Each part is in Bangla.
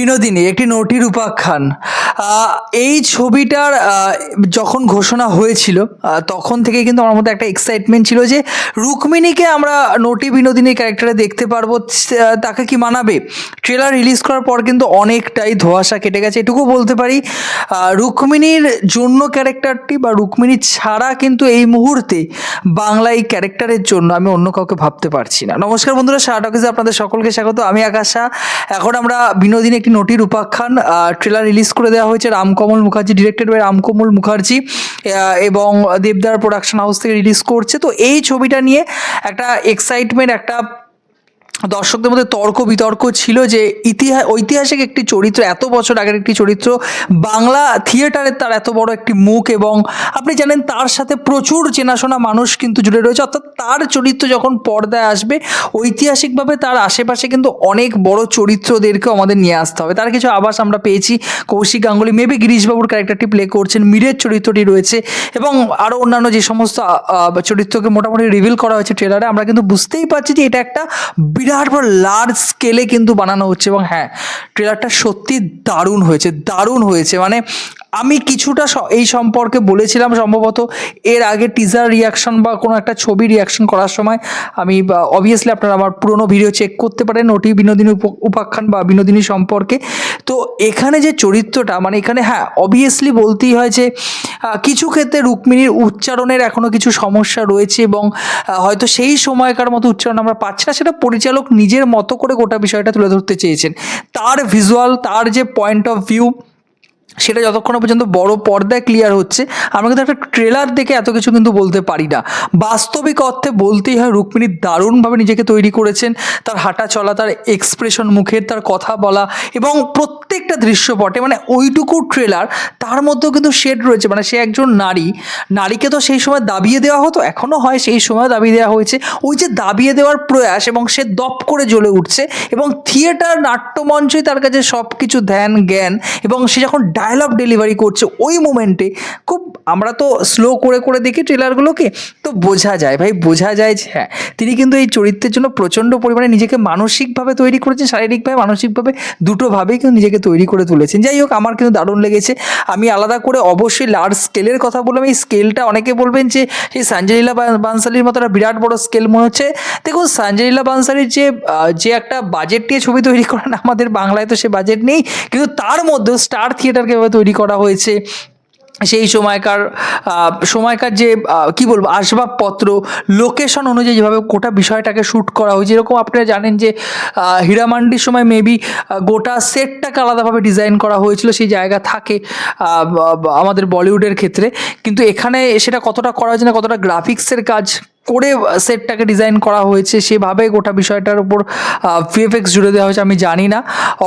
বিনোদিনী একটি নটির উপাখ্যান এই ছবিটার যখন ঘোষণা হয়েছিল তখন থেকে কিন্তু আমার মধ্যে একটা এক্সাইটমেন্ট ছিল যে রুক্মিণীকে আমরা নটি বিনোদিনী ক্যারেক্টারে দেখতে পারব তাকে কি মানাবে? ট্রেলার রিলিজ করার পর কিন্তু অনেকটাই ধোঁয়াশা কেটে গেছে, এটুকু বলতে পারি। রুক্মিণীর জন্য ক্যারেক্টারটি বা রুক্মিণী ছাড়া কিন্তু এই মুহূর্তে বাংলা এই ক্যারেক্টারের জন্য আমি অন্য কাউকে ভাবতে পারছি না। নমস্কার বন্ধুরা শাহ টকিজে আপনাদের সকলকে স্বাগত। আমি আকাশা। এখন আমরা বিনোদিনী একটি নটির উপাখ্যান ট্রেলার রিলিজ করে দেওয়া হয়েছে রামকমল মুখার্জি ডিরেক্টেড বাই রামকমল মুখার্জি এবং দেবদার প্রোডাকশন হাউস থেকে রিলিজ করছে। তো এই ছবিটা নিয়ে একটা এক্সাইটমেন্ট একটা দর্শকদের মধ্যে তর্ক বিতর্ক ছিল যে ইতিহাস ঐতিহাসিক একটি চরিত্র, এত বছর আগের একটি চরিত্র, বাংলা থিয়েটারের তার এত বড় একটি মুখ এবং আপনি জানেন তার সাথে প্রচুর চেনাশোনা মানুষ কিন্তু জুড়ে রয়েছে। অর্থাৎ তার চরিত্র যখন পর্দায় আসবে, ঐতিহাসিকভাবে তার আশেপাশে কিন্তু অনেক বড় চরিত্রদেরকেও আমাদের নিয়ে আসতে হবে। তার কিছু আভাস আমরা পেয়েছি। কৌশিক গাঙ্গুলি, মেবি গিরিশবাবুর ক্যারেক্টারটি প্লে করছেন। মীরের চরিত্রটি রয়েছে এবং আরও অন্যান্য যে সমস্ত চরিত্রকে মোটামুটি রিভিল করা হয়েছে ট্রেলারে আমরা কিন্তু বুঝতেই পারছি যে এটা একটা বিরাট বড় লার্জ স্কেলে কিন্তু বানানো হচ্ছে এবং হ্যাঁ ট্রেলারটা সত্যি দারুণ হয়েছে দারুণ হয়েছে। মানে আমি কিছুটা এই সম্পর্কে বলেছিলাম সম্ভবত এর আগে টিজার রিয়াকশন বা কোনো একটা ছবি রিয়াকশন করার সময় আমি অবভিয়াসলি আপনারা আমার পুরনো ভিডিও চেক করতে পারেন ওটি বিনোদিনী উপ- উপাখ্যান বা বিনোদিনী সম্পর্কে। তো এখানে যে চরিত্রটা মানে এখানে হ্যাঁ অবভিয়াসলি বলতেই হয় যে কিছু ক্ষেত্রে রুক্মিণীর উচ্চারণের এখনও কিছু সমস্যা রয়েছে এবং হয়তো সেই সময়কার মতো উচ্চারণ আমরা পাচ্ছি না, সেটা পরিচালক নিজের মতো করে গোটা বিষয়টা তুলে ধরতে চেয়েছেন। তার ভিজুয়াল তার যে পয়েন্ট অফ ভিউ সেটা যতক্ষণ পর্যন্ত বড় পর্দায় ক্লিয়ার হচ্ছে, আমরা কিন্তু একটা ট্রেলার দেখে এত কিছু কিন্তু বলতে পারি না। বাস্তবিক অর্থে বলতেই হয়, রুক্মিণী দারুণভাবে নিজেকে তৈরি করেছেন। তার হাঁটা চলা, তার এক্সপ্রেশন মুখের তার কথা বলা এবং প্রত্যেকটা দৃশ্যপটে মানে ওইটুকু ট্রেলার তার মধ্যেও কিন্তু শেড রয়েছে। মানে সে একজন নারী, নারীকে তো সেই সময় দাবিয়ে দেওয়া হতো এখনও হয় সেই সময় দাবিয়ে দেওয়া হয়েছে। ওই যে দাবিয়ে দেওয়ার প্রয়াস এবং সে দপ করে জ্বলে উঠছে এবং থিয়েটার নাট্যমঞ্চই তার কাছে সব কিছু ধ্যান, জ্ঞান এবং সে যখন ডায়লগ ডেলিভারি করছে, ওই মোমেন্টে খুব আমরা তো স্লো করে করে দেখি ট্রেলারগুলোকে তো বোঝা যায়, ভাই বোঝা যায় যে হ্যাঁ তিনি কিন্তু এই চরিত্রের জন্য প্রচণ্ড পরিমাণে নিজেকে মানসিকভাবে তৈরি করেছেন, শারীরিকভাবে, মানসিকভাবে দুটোভাবেই কিন্তু নিজেকে তৈরি করে তুলেছেন। যাই হোক, আমার কিন্তু দারুণ লেগেছে। আমি আলাদা করে অবশ্যই লার্জ স্কেলের কথা বললাম, এই স্কেলটা অনেকে বলবেন যে সেই সঞ্জয়লীলা বানসালির মতো একটা বিরাট বড় স্কেল মনে হচ্ছে। দেখুন সঞ্জয়লীলা বানসালির যে যে একটা বাজেট নিয়ে ছবি তৈরি করেন, আমাদের বাংলায় তো সে বাজেট নেই, কিন্তু তার মধ্যেও স্টার থিয়েটারকে এভাবে তৈরি করা হয়েছে। সেই সময়কার সময়কার যে কি বলব, আসবাবপত্র লোকেশন অনুযায়ী যেভাবে গোটা বিষয়টাকে শ্যুট করা হয়েছে এরকম আপনারা জানেন যে হীরামান্ডির সময় মেবি গোটা সেটটাকে আলাদাভাবে ডিজাইন করা হয়েছিল, সেই জায়গা থাকে আমাদের বলিউডের ক্ষেত্রে। কিন্তু এখানে সেটা কতটা করা হয়েছে না কতটা গ্রাফিক্সের কাজ করে সেটটাকে ডিজাইন করা হয়েছে, সেভাবে গোটা বিষয়টার উপর ভিএফএক্স জুড়ে দেওয়া হয়েছে আমি জানি না।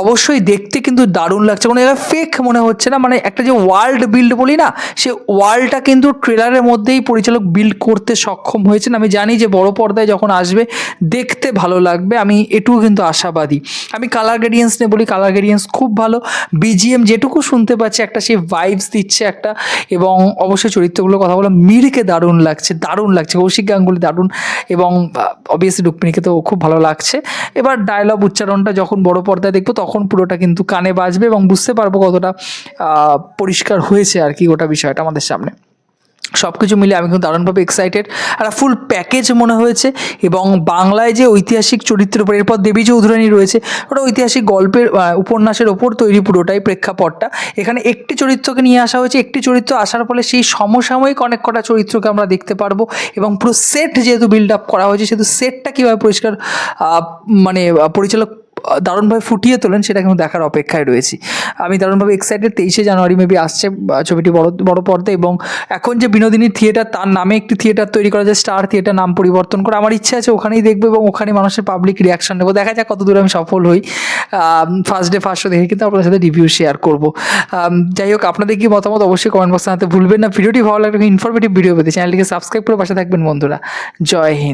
অবশ্যই দেখতে কিন্তু দারুণ লাগছে। কোনো জায়গায় ফেক মনে হচ্ছে না মানে একটা যে ওয়ার্ল্ড বিল্ড বলি না, সে ওয়ার্ল্ডটা কিন্তু ট্রেলারের মধ্যেই পরিচালক বিল্ড করতে সক্ষম হয়েছেন। আমি জানি যে বড় পর্দায় যখন আসবে, দেখতে ভালো লাগবে। আমি এটুকু কিন্তু আশাবাদী। আমি কালার গ্রেডিয়েন্স নিয়ে বলি কালার গ্রেডিয়েন্স খুব ভালো। বিজিএম যেটুকু শুনতে পাচ্ছি, একটা সেই ভাইবস দিচ্ছে একটা, এবং অবশ্যই চরিত্রগুলোর কথা বলো মীরকে দারুণ লাগছে দারুণ লাগছে। কৌশিক গাঙ্গুলি দারুণ এবং অবভিয়াসলি রুক্মিণীকে তো খুব ভালো লাগছে। এবার ডায়লগ উচ্চারণটা যখন বড় পর্দায় দেখব, তখন পুরোটা কিন্তু কানে বাজবে এবং বুঝতে পারব কতটা পরিষ্কার হয়েছে আর কি গোটা বিষয়টা আমাদের সামনে। সব কিছু মিলে আমি কিন্তু দারুণভাবে এক্সাইটেড আর ফুল প্যাকেজ মনে হয়েছে এবং বাংলায় যে ঐতিহাসিক চরিত্রের উপর, এরপর দেবী চৌধুরানী রয়েছে, ওটা ঐতিহাসিক গল্পের উপন্যাসের ওপর তৈরি পুরোটাই প্রেক্ষাপটটা। এখানে একটি চরিত্রকে নিয়ে আসা হয়েছে, একটি চরিত্র আসার ফলে সেই সমসাময়িক অনেক কটা চরিত্রকে আমরা দেখতে পারব এবং পুরো সেট যেহেতু বিল্ড আপ করা হয়েছে, সেহেতু সেটটা কীভাবে পরিষ্কার মানে পরিচালক দারুণভাবে ফুটিয়ে তোলেন, সেটা কিন্তু দেখার অপেক্ষায় রয়েছি। আমি দারুণভাবে এক্সাইটেড তেইশে জানুয়ারি মেবি আসছে ছবিটি বড় বড় পর্দা এবং এখন যে বিনোদিনী থিয়েটার তার নামে একটি থিয়েটার তৈরি করা যায় স্টার থিয়েটার নাম পরিবর্তন করে। আমার ইচ্ছা আছে ওখানেই দেখব এবং ওখানে মানুষের পাবলিক রিয়াকশন নেব। দেখা যাক কত দূর আমি সফল হই। ফার্স্ট ডে ফার্স্ট শো দেখে কিন্তু আপনাদের সাথে রিভিউ শেয়ার করব। যাই হোক, আপনাদের কি মতামত অবশ্যই কমেন্ট বক্সে জানাতে ভুলবেন না। ভিডিওটি ভালো লাগলে ইনফরমেটিভ ভিডিও পেতে চ্যানেলটিকে সাবস্ক্রাইব করে পাশে থাকবেন বন্ধুরা। জয় হিন্দ।